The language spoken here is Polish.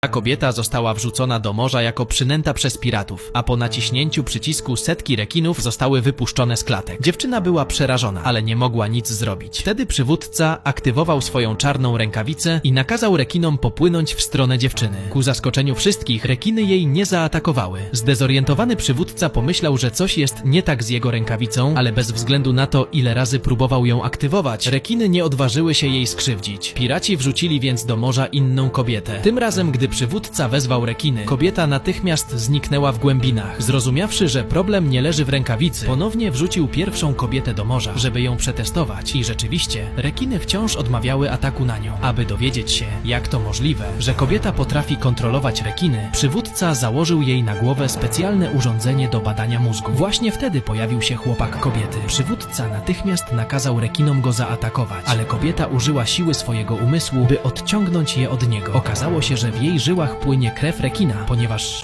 Ta kobieta została wrzucona do morza jako przynęta przez piratów, a po naciśnięciu przycisku setki rekinów zostały wypuszczone z klatek. Dziewczyna była przerażona, ale nie mogła nic zrobić. Wtedy przywódca aktywował swoją czarną rękawicę i nakazał rekinom popłynąć w stronę dziewczyny. Ku zaskoczeniu wszystkich, rekiny jej nie zaatakowały. Zdezorientowany przywódca pomyślał, że coś jest nie tak z jego rękawicą, ale bez względu na to, ile razy próbował ją aktywować, rekiny nie odważyły się jej skrzywdzić. Piraci wrzucili więc do morza inną kobietę. Tym razem, gdy przywódca wezwał rekiny, kobieta natychmiast zniknęła w głębinach. Zrozumiawszy, że problem nie leży w rękawicy, ponownie wrzucił pierwszą kobietę do morza, żeby ją przetestować. I rzeczywiście, rekiny wciąż odmawiały ataku na nią. Aby dowiedzieć się, jak to możliwe, że kobieta potrafi kontrolować rekiny, przywódca założył jej na głowę specjalne urządzenie do badania mózgu. Właśnie wtedy pojawił się chłopak kobiety. Przywódca natychmiast nakazał rekinom go zaatakować, ale kobieta użyła siły swojego umysłu, by odciągnąć je od niego. Okazało się, że w żyłach płynie krew rekina, ponieważ